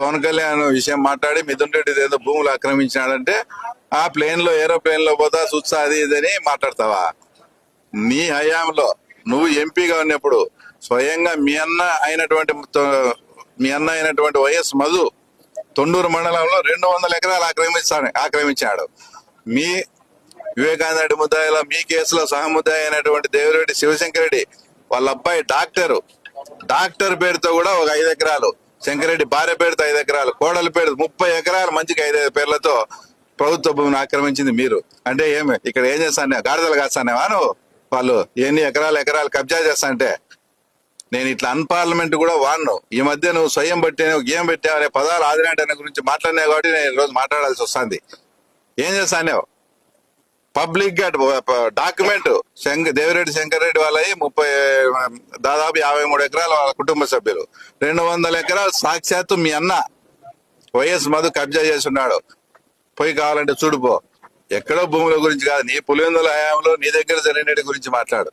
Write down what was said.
పవన్ కళ్యాణ్ విషయం మాట్లాడి మిథున్ రెడ్డి ఏదో భూములు ఆక్రమించినాడంటే ఆ ప్లేన్లో ఏరోప్లేన్లో పోతా చూస్తా అది ఇదని మాట్లాడతావా? నీ హయాంలో నువ్వు ఎంపీగా ఉన్నప్పుడు స్వయంగా మీ అన్న అయినటువంటి మీ అన్న అయినటువంటి వైఎస్ మధు తొండూరు మండలంలో రెండు వందల ఎకరాలు ఆక్రమిస్తాడు ఆక్రమించాడు. మీ వివేకానంద రెడ్డి ముద్దాయిలో మీ కేసులో సహముద్దాయి అయినటువంటి దేవిరెడ్డి శివశంకర్ రెడ్డి వాళ్ళ అబ్బాయి డాక్టరు. డాక్టర్ పేరుతో కూడా ఒక ఐదు ఎకరాలు. శంకరెడ్డి భార్య పేరుతో ఐదు ఎకరాలు కోడల పేరు ముప్పై ఎకరాలు మంచికి ఐదైదు పేర్లతో ప్రభుత్వ భూమిని ఆక్రమించింది మీరు. అంటే ఏమి? ఇక్కడ ఏం చేస్తానే? గాడిదలు కాస్తానేవా నువ్వు? వాళ్ళు ఎన్ని ఎకరాలు ఎకరాలు కబ్జా చేస్తా అంటే నేను ఇట్లా అన్పార్లమెంట్ కూడా వాడను. ఈ మధ్య నువ్వు స్వయం బట్టి ఏం పెట్టావు అనే పదాలు ఆదినాటి గురించి మాట్లాడినావు కాబట్టి నేను ఈరోజు రోజు మాట్లాడాల్సి వస్తుంది. ఏం చేస్తాను పబ్లిక్గా డాక్యుమెంట్ శంకర్ దేవిరెడ్డి శంకర్ రెడ్డి వాళ్ళవి ముప్పై దాదాపు యాభై మూడు ఎకరాలు వాళ్ళ కుటుంబ సభ్యులు. రెండు వందల ఎకరాలు సాక్షాత్తు మీ అన్న వైఎస్ మధు కబ్జా చేసి ఉన్నాడు పోయి కావాలంటే చూడుపో ఎక్కడో భూముల గురించి కాదు. నీ పులివెందుల హయాంలో నీ దగ్గర జరిగినటి గురించి మాట్లాడు.